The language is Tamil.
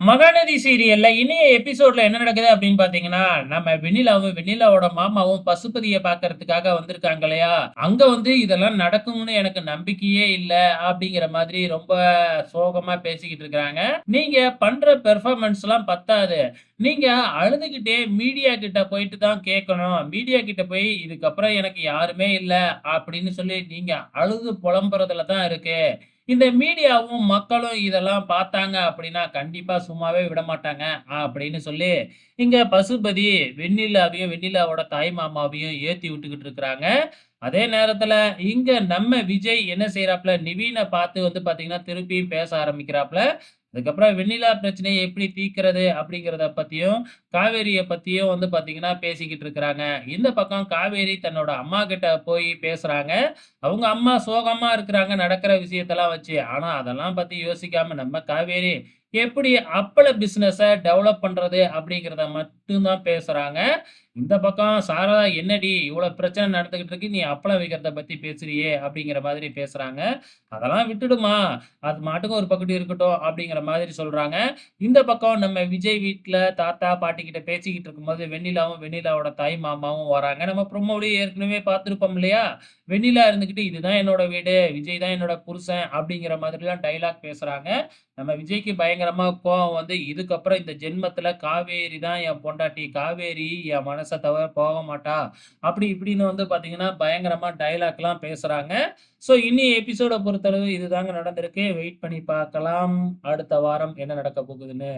மகாநதி சீரியல்ல இனிய எபிசோட்ல என்ன நடக்குது அப்படின்னு பாத்தீங்கன்னா நம்ம வெண்ணிலாவும் வெண்ணிலாவோட மாமாவும் பசுபதியை பாக்குறதுக்காக வந்திருக்காங்க இல்லையா? அங்க வந்து இதெல்லாம் நடக்கும்னு எனக்கு நம்பிக்கையே இல்ல அப்படிங்கிற மாதிரி ரொம்ப சோகமா பேசிக்கிட்டு இருக்கிறாங்க. நீங்க பண்ற பெர்ஃபார்மன்ஸ் எல்லாம் பத்தாது. நீங்க அழுதுகிட்டே மீடியா கிட்ட போயிட்டு தான் கேட்கணும். மீடியா கிட்ட போய் இதுக்கப்புறம் எனக்கு யாருமே இல்லை அப்படின்னு சொல்லி நீங்க அழுது புலம்புறதுல தான் இருக்கு. இந்த மீடியாவும் மக்களும் இதெல்லாம் பார்த்தாங்க அப்படின்னா கண்டிப்பா சும்மாவே விட மாட்டாங்க அப்படின்னு சொல்லி இங்க பசுபதி வெண்ணிலாவையும் வெண்ணிலாவோட தாய் மாமாவையும் ஏத்தி விட்டுக்கிட்டு இருக்கிறாங்க. அதே நேரத்துல இங்க நம்ம விஜய் என்ன செய்யறாப்ல நிவீனை பார்த்து வந்து பாத்தீங்கன்னா திருப்பியும் பேச ஆரம்பிக்கிறாப்ல அதுக்கப்புறம் வெண்ணிலா பிரச்சனையை எப்படி தீர்க்கிறது அப்படிங்கிறத பற்றியும் காவேரியை பற்றியும் வந்து பார்த்தீங்கன்னா பேசிக்கிட்டு இருக்கிறாங்க. இந்த பக்கம் காவேரி தன்னோட அம்மா கிட்ட போய் பேசுகிறாங்க அவங்க அம்மா சோகமாக இருக்கிறாங்க நடக்கிற விஷயத்தெல்லாம் வச்சு. ஆனால் அதெல்லாம் பற்றி யோசிக்காமல் நம்ம காவேரி எப்படி அப்பள பிஸ்னஸை டெவலப் பண்ணுறது அப்படிங்கிறத மட்டும்தான் பேசுகிறாங்க இந்த பக்கம் சாரதா என்னடி இவ்வளோ பிரச்சனை நடந்துக்கிட்டு இருக்கு? நீ அப்பளம் வைக்கிறத பற்றி பேசுறியே அப்படிங்கிற மாதிரி பேசுகிறாங்க அதெல்லாம் விட்டுடுமா? அது மாட்டுக்கும் ஒரு பக்கத்து இருக்கட்டும் அப்படிங்கிற மாதிரி சொல்கிறாங்க இந்த பக்கம் நம்ம விஜய் வீட்டில் தாத்தா பாட்டிக்கிட்ட பேசிக்கிட்டு இருக்கும்போது வெண்ணிலாவும் வெண்ணிலாவோட தாய் மாமாவும் வராங்க. நம்ம ப்ரொமோலயே ஏற்கனவே பார்த்துருப்போம் இல்லையா? வெண்ணிலா இருந்துக்கிட்டு இதுதான் என்னோட வீடு விஜய் தான் என்னோட புருஷன் அப்படிங்கிற மாதிரிலாம் டைலாக் பேசுகிறாங்க நம்ம விஜய்க்கு பயங்கர பயங்கரமாக கோவம் வந்து இதுக்கப்புறம் இந்த ஜென்மத்தில் காவேரி தான் என் பொண்டாட்டி காவேரி என் மனசை தவிர போக மாட்டா. அப்படி இப்படின்னு வந்து பார்த்தீங்கன்னா பயங்கரமாக டைலாக்லாம் பேசுகிறாங்க ஸோ இனி எபிசோடை பொறுத்தளவு இதுதாங்க நடந்திருக்கு. வெயிட் பண்ணி பார்க்கலாம். அடுத்த வாரம் என்ன நடக்க போகுதுன்னு.